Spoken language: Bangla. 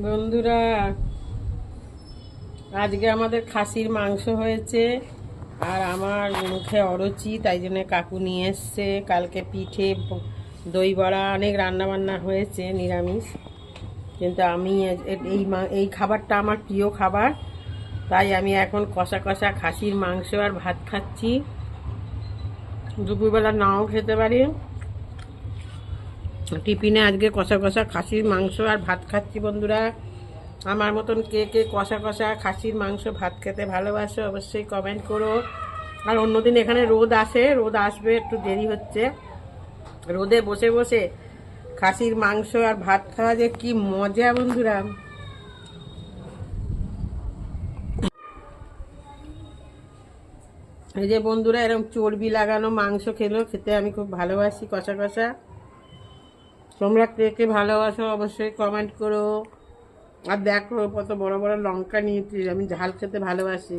বন্ধুরা, আজকে আমাদের খাসির মাংস হয়েছে আর আমার মুখে অরুচি, তাই জন্য কাকু নিয়ে এসছে। কালকে পিঠে দই বড়া, অনেক রান্নাবান্না হয়েছে, নিরামিষ। কিন্তু আমি এই এই খাবারটা আমার প্রিয় খাবার। তাই আমি এখন কষা কষা খাসির মাংস আর ভাত খাচ্ছি। দুপুরবেলা নাও খেতে পারি। টিফিনে আজকে কষা কষা খাসির মাংস আর ভাত খাচ্ছি বন্ধুরা। আমার মতন কে কে কষা কষা খাসির মাংস, ভাত খেতে ভালোবাসো অবশ্যই কমেন্ট করো। আর অন্যদিন এখানে রোদ আসে, রোদ আসবে একটু দেরি হচ্ছে। রোদে বসে বসে খাসির মাংস আর ভাত খাওয়া যে কি মজা বন্ধুরা। এই যে বন্ধুরা এরকম চর্বি লাগানো মাংস খেলো, খেতে আমি খুব ভালোবাসি কষা কষা। তোমরা কে কে ভালোবাসো অবশ্যই কমেন্ট করো। আর দেখো কত বড় বড় লঙ্কা নিয়েছি, আমি ঝাল খেতে ভালোবাসি।